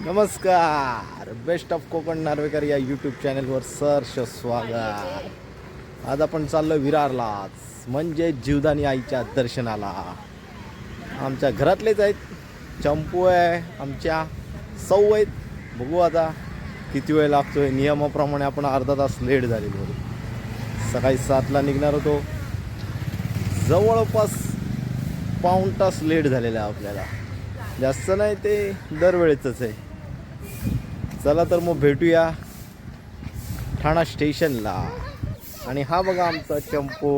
नमस्कार. Best of Konkan Narvekar या YouTube चॅनलवर सरस स्वागत. आज आपण चाललो विरारलाच म्हणजे जीवदानी आईच्या दर्शनाला. आमच्या घरातलेच आहेत. चंपू आहे आमच्या सौ आहेत. बघू आता किती वेळ लागतोय. नियमाप्रमाणे आपण अर्धा तास लेट झालेलो होतो सकाळी सातला निघणार होतो. जवळपास पाऊण तास लेट झालेला आहे आपल्याला. जास्त नाही ते दरवेळेचंच आहे. चला तर मग भेटूया ठाणा स्टेशनला. आणि हा बघा आमचा चंपू.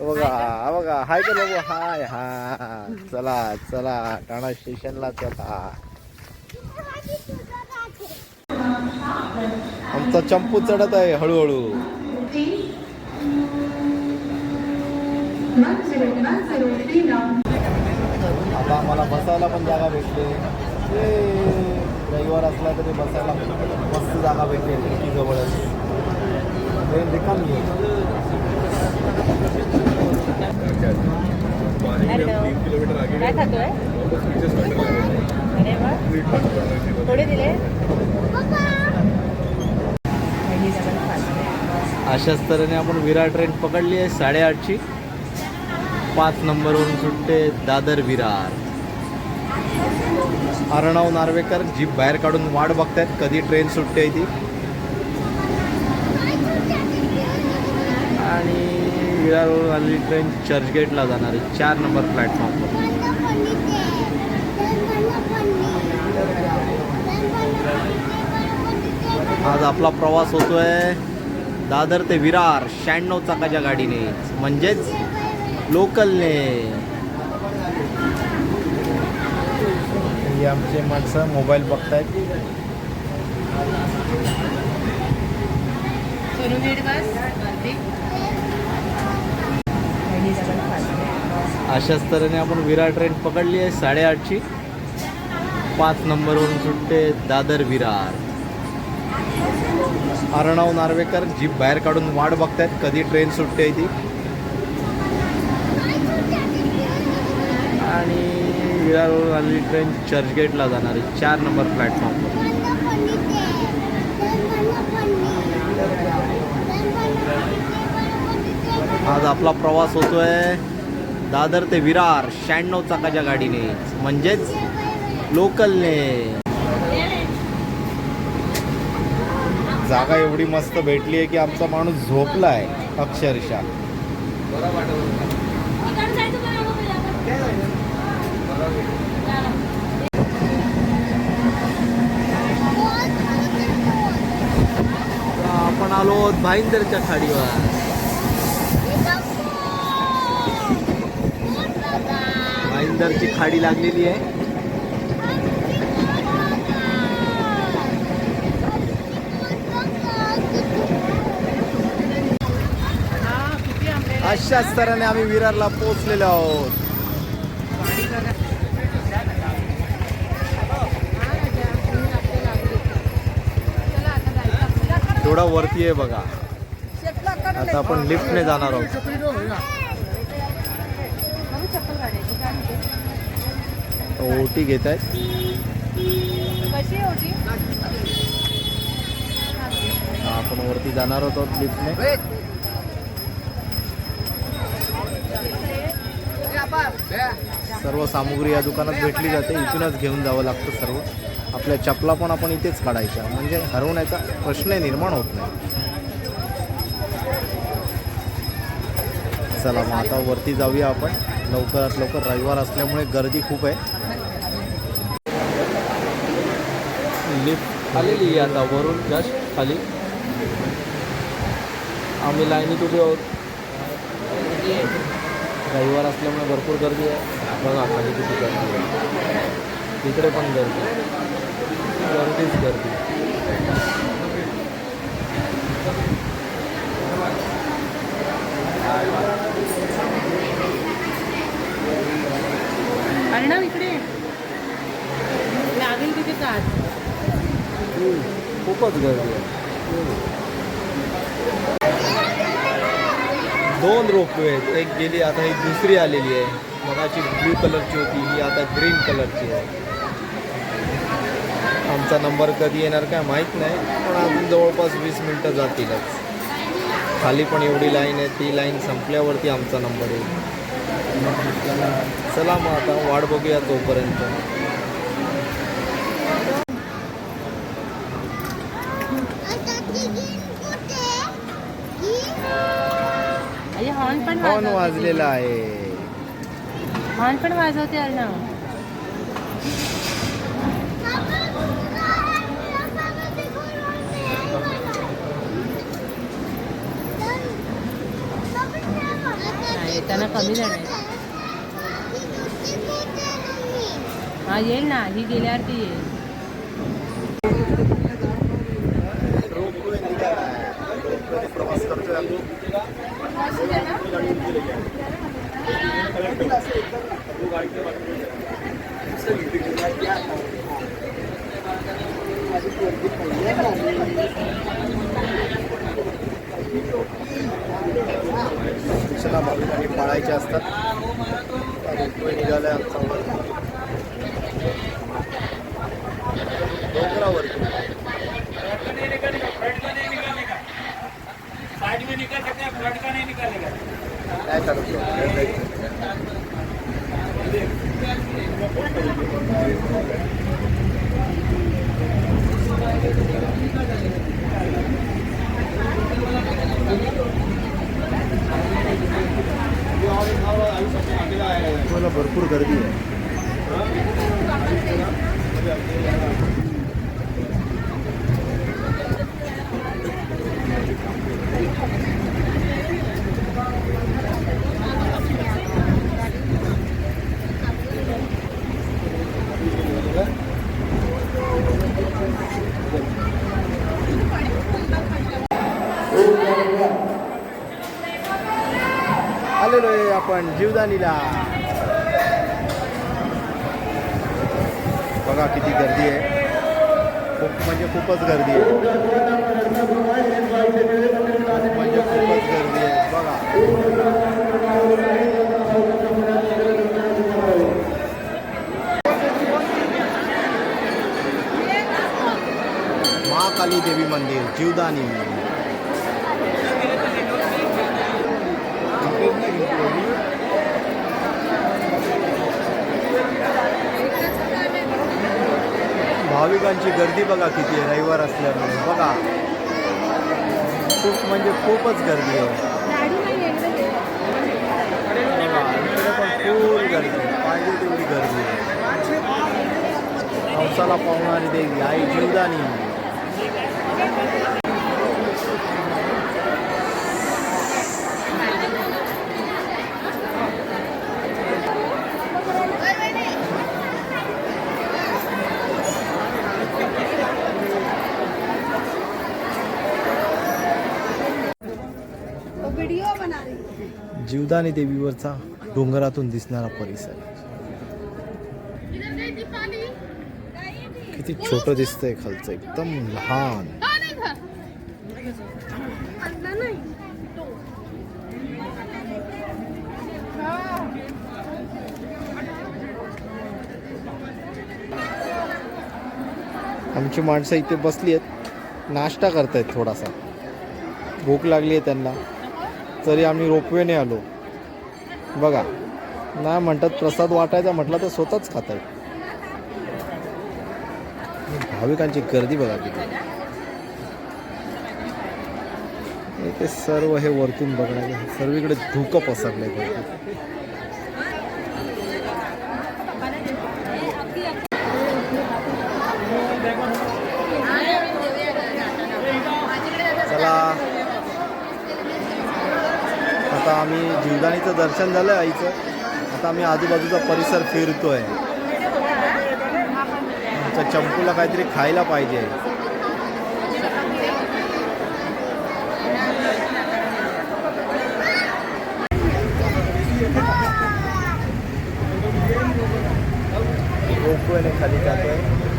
बघा हा बघा. हाय तर बघू हाय हा. चला चला ठाणा स्टेशनला चला. आमचा चंपू चढत आहे हळूहळू. आता आम्हाला बसायला पण जागा भेटते. ए, रविवार असला तरी बसायला मस्त जागा भेटते खिडकी जवळच ट्रेन रिकामी आहे. काय खातोय? अरे वा. थोडे दिले? अशाच तऱ्हेने आपण विरार ट्रेन पकडली आहे साडेआठची. पाच नंबरवरून सुटते दादर विरार अर्णव नार्वेकर जीप बाहेर काढून वाट बघतायत कधी ट्रेन सुटते ती. आणि विरारवरून आलेली ट्रेन चर्चगेटला जाणार आहे चार नंबर प्लॅटफॉर्मवर आज आपला प्रवास होतोय दादर ते विरार शहाण्णव चाकाच्या गाडीने. म्हणजेच लोकलने ही आमचे माणसं मोबाईल बघतायत. अशाच तऱ्हेने आपण विरार ट्रेन पकडली आहे साडेआठची. पाच नंबरवरून सुटते दादर विरार अर्णव नार्वेकर जीप बाहेर काढून वाट बघतायत कधी ट्रेन सुटते ती. आणि विरारवरून आलेली ट्रेन चर्चगेटला जाणार आहे. चार नंबर प्लॅटफॉर्मवर आज आपला प्रवास होतोय दादर ते विरार शहाण्णव चाकाच्या गाडीने. म्हणजेच लोकलने जागा एवढी मस्त भेटली आहे की आमचा माणूस झोपला आहे अक्षरशः. आपण आलो भाईंदरच्या खाडीवर. भाईंदरची खाडी लागलेली आहे. अशाच तऱ्हेने आम्ही विरारला पोहोचलेलो आहोत. थोडा वरती आहे बघा. आता आपण लिफ्टने जाणार आहोत. ओटी घेत आहेत. होती आपण वरती जाणार आहोत लिफ्टने सर्व सामुग्री या दुकानात भेटली जाते. इथूनच घेऊन जावं लागतं सर्व. आपल्या चपला पण आपण इथेच काढायच्या. म्हणजे हरवण्याचा प्रश्न निर्माण होत नाही. चला मग आता वरती जाऊया आपण. लवकरात लवकर रविवार असल्यामुळे गर्दी खूप आहे. लिफ्ट आलेली आता वरून जस्ट खाली. आम्ही लाईनीत उभे आहोत. रविवार असल्यामुळे भरपूर गर्दी आहे. बघा खाली किती गर्दी आहे. तिकडे पण गर्दी गर्दीच गर्दी अर्णव इकडे लागेल तिथे काच खूपच गर्दी आहे. दोन रोपवे आहेत. एक गेली आता ही दुसरी आलेली आहे. मगाची ब्लू कलरची होती ही आता ग्रीन कलरची आहे. आमचा नंबर कधी येणार काय माहीत नाही पण अजून जवळपास वीस मिनटं जातीलच. खाली पण एवढी लाईन आहे ती लाईन संपल्यावरती आमचा नंबर येईल. चला मग आता वाट बघूया तोपर्यंत. हॉर्न पण हॉर्न वाजवते. वाजलेला आहे. हॉर्न पण वाजवते अर्णव नाही, येताना कमी झाले हा येईल ना. ही गेल्यावर ती येईल प्रवास करतोय आम्ही सूचना भाविकांनी पाळायच्या असतात रोपवे निघाल्या आमचा वर. डोंगरावरती साइड में निकल सकते हैं फ्रंट का नहीं निकलेगा काय करतो मला भरपूर गर्दी आहे. आलेलो आहे आपण जीवदानीला. बघा किती गर्दी खूप म्हणजे खूपच गर्दी बघा. महाकाली देवी मंदिर जीवदानी भाविकांची गर्दी बघा किती आहे रविवार असल्यामुळे. बघा. खूप म्हणजे खूपच गर्दी आहे. बघा, इकडे पण फुल गर्दी पाहिजे तेवढी गर्दी आहे. पावसाला पावणारी देवी आई जीवदानी जीवदानी देवीवरचा डोंगरातून दिसणारा परिसर. किती छोट दिसतंय खालचं एकदम लहान. आमची माणसं इथे बसली आहेत. नाश्ता करतायत थोडासा. भूक लागली आहे त्यांना. तरी आम्ही रोपवेने आलो. बघा नाही म्हणतात प्रसाद वाटायचा म्हटलं तर स्वतःच खात आहेत भाविकांची गर्दी बघा किती. ते सर्व हे वरतून बघण्याचं सर्वीकडे धुकं पसरलंय भरपूर चला आता आम्ही जीवदानीचं दर्शन झालं आईचं. आता आम्ही आजूबाजूचा परिसर फिरतो आहे आमच्या चंपूला काहीतरी खायला पाहिजे. रोपवेने खाली जातोय.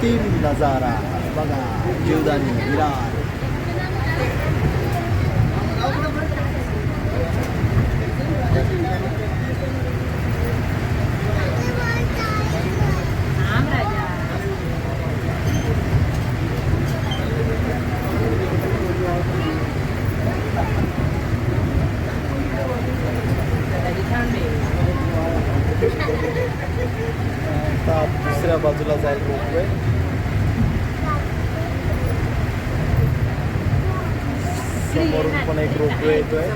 तीन नजारा बघा जीवदानी विराट Thank you. आता दुसऱ्या बाजूला जाईल रोपवे समोरून पण एक रोपवे येतोय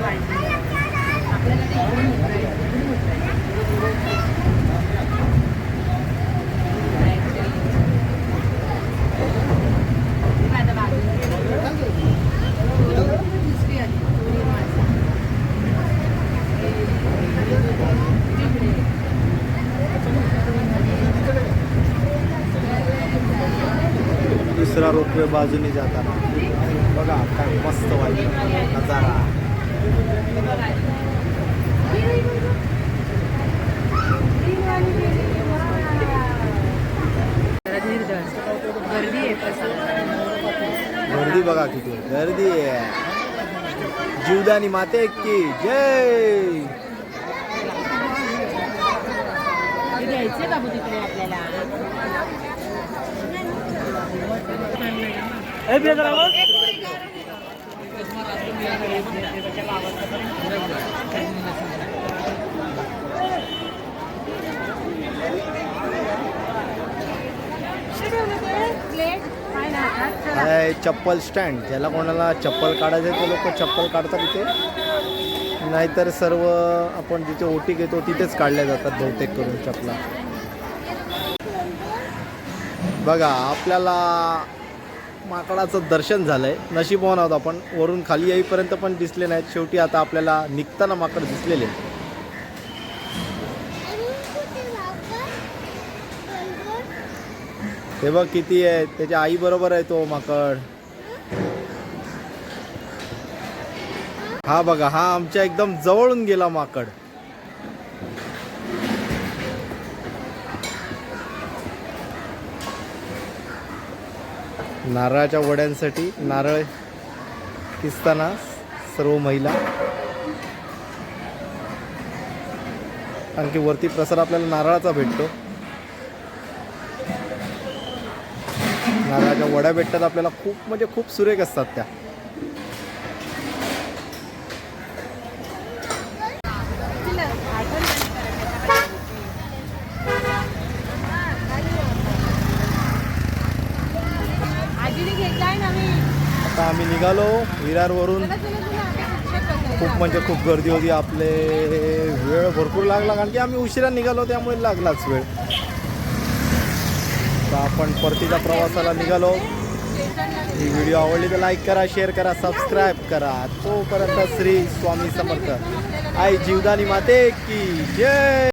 Thank you इकडून उतरायचं, इकडून उतरायचं. हे आता बाजूला. दुसरी आली, दोन्ही माणसं. तिकडे. दुसरा रोपवे बाजूने जाताना बघा काय मस्त वाटतं. नजारा. गर्दी बघा किती गर्दी आहे. जीवदानी माते की जय! घ्यायचे बाबू तिकडे आपल्याला? आहे चप्पल स्टँड ज्याला कोणाला चप्पल काढायचं ते लोक चप्पल काढतात इथे. नाहीतर सर्व आपण जिथे ओटी घेतो तिथेच काढल्या जातात बहुतेक करून चपला. बघा आपल्याला माकडाचं दर्शन झालंय. नशीबवान आहोत आपण. वरून खाली येईपर्यंत पण दिसले नाहीत. शेवटी आता आपल्याला निघताना माकड दिसलेले हे बघ किती आहे त्याच्या आई बरोबर आहे तो माकड. हा बघा हा आमच्या एकदम जवळून गेला माकड. नारळाच्या वड्यांसाठी नारळ किसताना सर्व महिला. आणखी वरती प्रसार आपल्याला नारळाचा भेटतो. नारळाच्या वड्या भेटतात आपल्याला खूप म्हणजे खूप सुरेख असतात त्या. आता आम्ही निघालो. विरारवरून खूप म्हणजे खूप गर्दी होती. आपले वेळ भरपूर लागला. कारण की आम्ही उशिरा निघालो त्यामुळे लागलाच वेळ. तर आपण परतीच्या प्रवासाला निघालो. ही व्हिडिओ आवडली तर लाईक करा शेअर करा सबस्क्राईब करा. तोपर्यंत श्री स्वामी समर्थ. आई जीवदानी माते की जय!